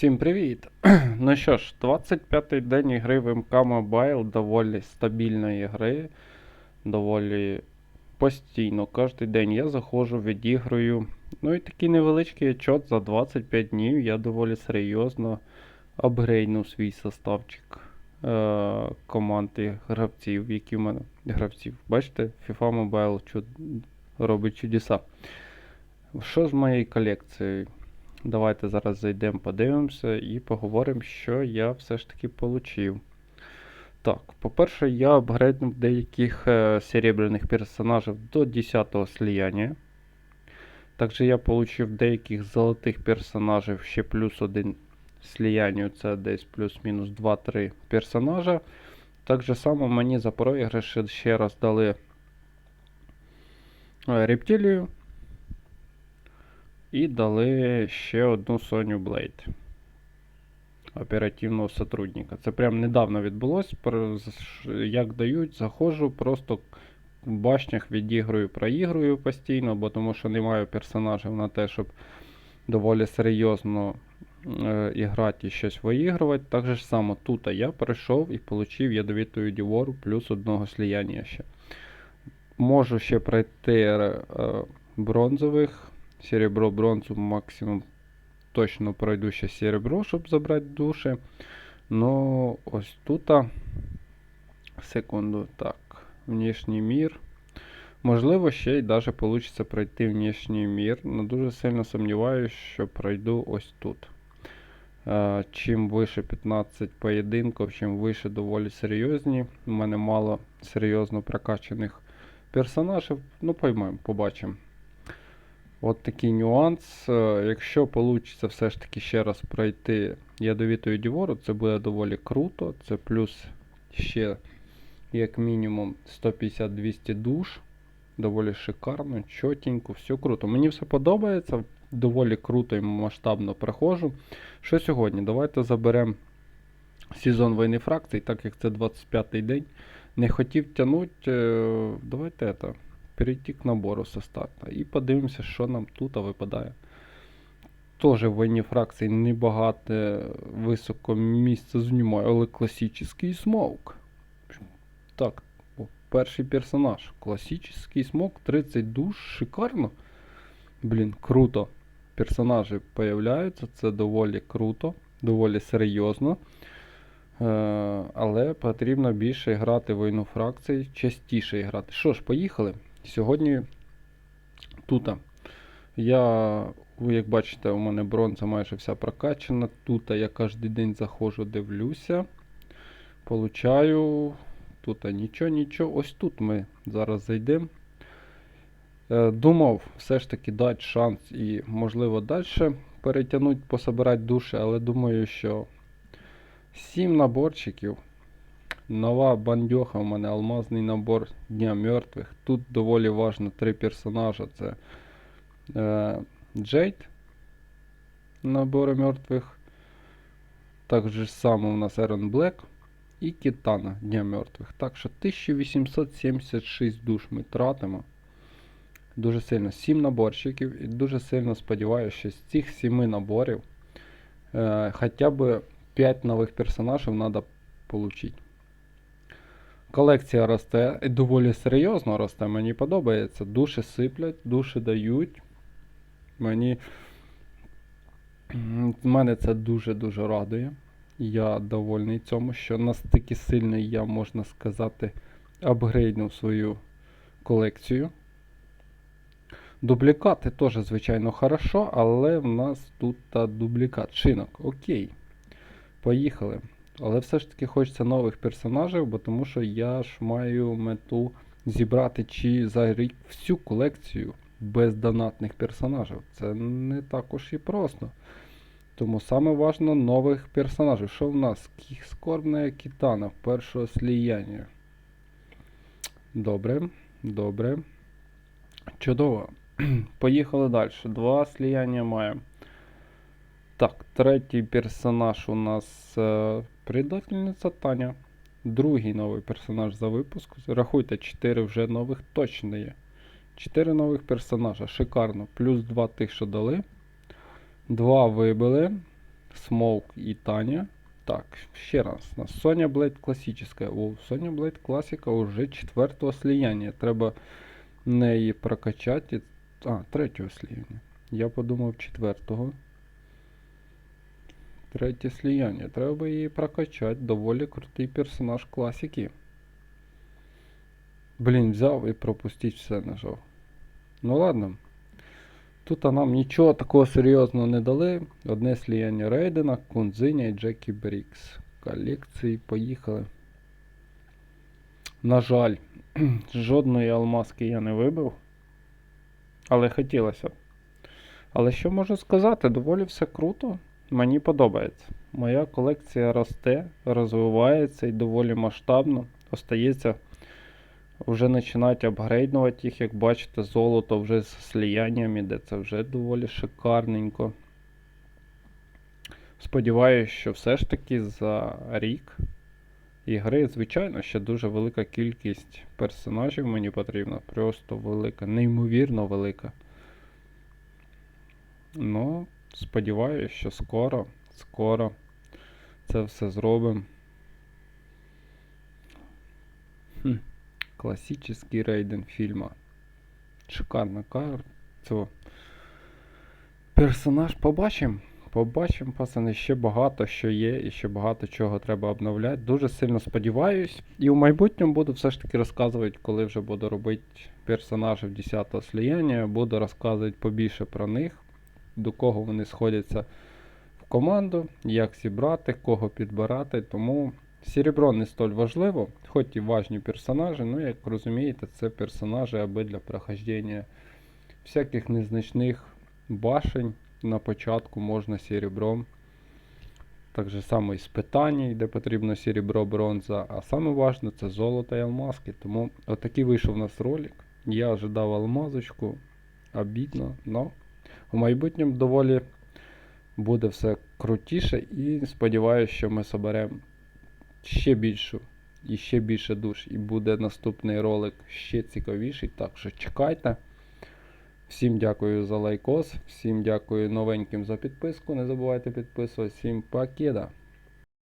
Всім привіт! Ну що ж, 25-й день ігри в МК Mobile, доволі стабільної гри, доволі постійно. Кожен день я заходжу, відіграю. Ну і такий невеличкий отчет за 25 днів я доволі серйозно апгрейднув свій составчик е- команди гравців, які в мене гравців. Бачите, FIFA Mobile чуд... робить чудеса. Що з моєю колекцією? Давайте зараз зайдемо, подивимося і поговоримо, що я все ж таки отримав. Так, по-перше, я апгрейднув деяких е, серебряних персонажів до 10 слияння. Також я отримав деяких золотих персонажів ще плюс один слиянню, це десь плюс-мінус 2-3 персонажа. Так же само мені за проіграш ще раз дали е, рептилію. І дали ще одну Соню Блейд. Оперативного сотрудника. Це прям недавно відбулось. Як дають, заходжу, просто в башнях відіграю, проігрую постійно, бо тому що не маю персонажів на те, щоб доволі серйозно е, іграти і щось виігрувати. Так же ж само тут я прийшов і отримав ядовиту дівору плюс одного сліяння ще. Можу ще пройти е, бронзових. Серебро, бронзу максимум точно пройду ще серебро, щоб забрати душі. Ну, ось тут. Секунду, так. Внішній мір. Можливо, ще й навіть вийде пройти внішній мір. але дуже сильно сумніваюся, що пройду ось тут. Чим вище 15 поєдинків, чим вище доволі серйозні. У мене мало серйозно прокачаних персонажів. Ну, поймемо, побачимо. От такий нюанс. Е, Якщо вийде все ж таки ще раз пройти ядовітою дівору, це буде доволі круто. Це плюс ще, як мінімум, 150-200 душ. Доволі шикарно, чотенько, все круто. Мені все подобається, доволі круто і масштабно проходжу. Що сьогодні? Давайте заберемо сезон війни фракцій, так як це 25-й день. Не хотів тягнути. е, Давайте это перейти к набору со старта. І подивимося, що нам тут випадає. Тоже в війні фракцій небагато високо місце займає, але класичний смоук. Так, перший персонаж. Класичний смок, 30 душ, шикарно. Блін, круто. Персонажі появляються, це доволі круто, доволі серйозно. Е, але потрібно більше грати в війну фракцій, частіше грати. Що ж, поїхали. Сьогодні тут я, ви як бачите, у мене бронза майже вся прокачана. Тут я кожен день заходжу, дивлюся. Получаю. Тут нічого, нічого. Ось тут ми зараз зайдемо. Е, Думав все ж таки дати шанс і, можливо, далі перетягнути, пособирати душі, але думаю, що 7 наборчиків. Нова бандьоха у мене алмазний набор Дня мертвих. Тут доволі важно три персонажа. Це е, Джейд набори мертвих. Так же само у нас Ерон Блек і Кітана Дня мертвих. Так що 1876 душ ми тратимо. Дуже сильно 7 наборчиків і дуже сильно сподіваюся, що з цих 7 наборів е, хоча б 5 нових персонажів треба отримати. Колекція росте і доволі серйозно росте. Мені подобається. Душі сиплять, душі дають. Мені мене це дуже-дуже радує. Я довольний цьому, що настільки сильний я, можна сказати, апгрейднув свою колекцію. Дублікати теж, звичайно, хорошо, але в нас тут та дублікат. Шинок. Окей. Поїхали. Але все ж таки хочеться нових персонажів, бо тому що я ж маю мету зібрати чи за рік всю колекцію без донатних персонажів. Це не також і просто. Тому саме важно нових персонажів. Що в нас? Скорбна кітана першого сліяння. Добре, добре. Чудово. Поїхали далі. Два сліяння маємо. Так, третій персонаж у нас е, предательниця Таня. Другий новий персонаж за випуск. Рахуйте, 4 вже нових точно є. 4 нових персонажа. Шикарно. Плюс 2 тих, що дали. 2 вибили. Смоук і Таня. Так, ще раз. У нас Соня Блейд класична. О, Соня Блейд класика уже четвертого слияння. Треба неї прокачати. А, третього слияння. Я подумав четвертого. Третє слияння. Треба її прокачати. Доволі крутий персонаж класики. Блін, взяв і пропустить все нажав. Ну ладно. Тут нам нічого такого серйозного не дали. Одне сліяння Рейдена, Кунзиня і Джекі Брікс. Колекції поїхали. На жаль, жодної алмазки я не вибив. Але хотілося. Але що можу сказати, доволі все круто. Мені подобається. Моя колекція росте, розвивається і доволі масштабно. Остається вже починають апгрейднувати їх, як бачите, золото вже з сліяннями, де це вже доволі шикарненько. Сподіваюсь, що все ж таки за рік ігри, звичайно, ще дуже велика кількість персонажів мені потрібна. Просто велика, неймовірно велика. Ну, сподіваюся, що скоро, скоро це все зробимо. Хм. Классический рейден фільма. Шикарна карта. Персонаж побачимо. Побачимо, пацани, ще багато що є, і ще багато чого треба обновляти. Дуже сильно сподіваюсь. І в майбутньому буду все ж таки розказувати, коли вже буду робити персонажів 10-го сліяння. Буду розказувати побільше про них, до кого вони сходяться в команду, як зібрати, кого підбирати. Тому Серебро не столь важливо, хоч і важні персонажі, ну, як розумієте, це персонажі аби для прохождення всяких незначних башень на початку можна серебром. Так же само і з питань, де потрібно серебро, бронза. А саме важне це золото і алмазки. Тому отакий вийшов у нас ролик. Я ожидав алмазочку. Обідно, но в майбутньому доволі буде все крутіше і сподіваюся, що ми соберемо ще більшу і ще більше душ. І буде наступний ролик ще цікавіший. Так що чекайте. Всім дякую за лайкос, всім дякую новеньким за підписку. Не забувайте підписуватися. Всім покеда!